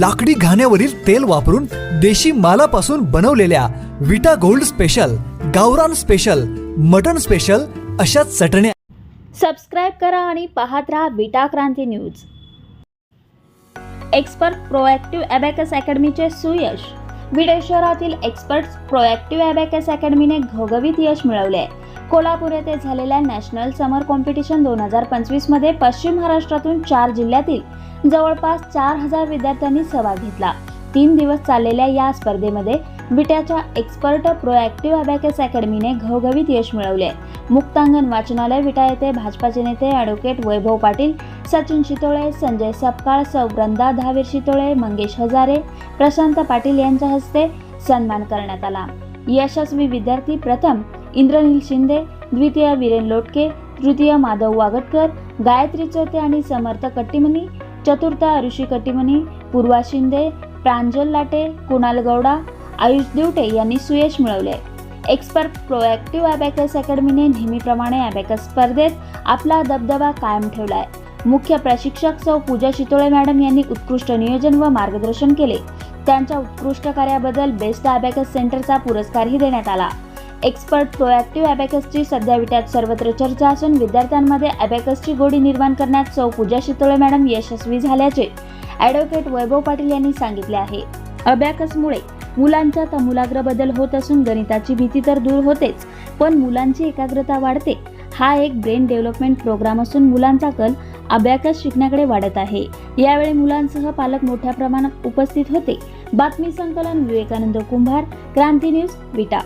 लाकडी घाण्यावरील तेल वापरून देशी मालापासून बनवलेल्या विटा गोल्ड स्पेशल गावरान स्पेशल मटन स्पेशल अशा चटण्या सबस्क्राईब करा आणि पाहत राहा Vita Kranti news. Expert proactive abacus अकॅडमीचे सुयश. विडे शहरातील एक्सपर्ट प्रोएक्टिव्ह अबॅकस अकॅडमीने घवघवीत यश मिळवले आहे कोल्हापूर येथे झालेल्या नॅशनल समर कॉम्पिटिशन दोन हजार पंचवीसमध्ये पश्चिम महाराष्ट्रातून चार जिल्ह्यातील जवळपास चार हजार विद्यार्थ्यांनी सहभाग घेतला. तीन दिवस चाललेल्या या स्पर्धेमध्ये विट्याच्या एक्सपर्ट प्रोॲक्टिव्ह अबॅकस अकॅडमीने घवघवीत यश मिळवले. मुक्तांगण वाचनालय विटा येथे भाजपाचे नेते ॲडव्होकेट वैभव पाटील सचिन शितोळे संजय सपकाळ सौ धावीर शितोळे मंगेश हजारे प्रशांत पाटील यांच्या हस्ते सन्मान करण्यात आला. यशस्वी विद्यार्थी प्रथम इंद्रनील शिंदे द्वितीय वीरेन लोटके तृतीय माधव वागटकर गायत्री चौथे आणि समर्थ कट्टीमनी चतुर्थ ऋषी कट्टीमनी पूर्वा शिंदे प्रांजल लाटे कुणाल गौडा आयुष दिवटे यांनी सुयश मिळवले. एक्सपर्ट प्रोएक्टिव्ह अबॅकस अकॅडमीने नेहमीप्रमाणे अबॅकस स्पर्धेत आपला दबदबा कायम ठेवलाय. मुख्य प्रशिक्षक सौ पूजा शितोळे मॅडम यांनी उत्कृष्ट नियोजन व मार्गदर्शन केले. त्यांच्या उत्कृष्ट कार्याबद्दल बेस्ट अबॅकस सेंटरचा पुरस्कारही देण्यात आला. एक्सपर्ट प्रोएक्टिव्ह अॅबॅकसची सध्या विट्यात सर्वत्र चर्चा असून विद्यार्थ्यांमध्ये अॅबॅकसची गोडी निर्माण करण्यात सौ पूजा शितोळे मॅडम यशस्वी झाल्याचे ॲडव्होकेट वैभव पाटील यांनी सांगितले आहे. अबॅकसमुळे मुलांचा तमुलाग्र बदल होत असून गणिताची भीती तर दूर होतेच पण मुलांची एकाग्रता वाढते. हा एक ब्रेन डेव्हलपमेंट प्रोग्राम असून मुलांचा कल अबॅकस शिकण्याकडे वाढत आहे. यावेळी मुलांसह पालक मोठ्या प्रमाणात उपस्थित होते. बातमी संकलन विवेकानंद कुंभार क्रांती न्यूज विटा.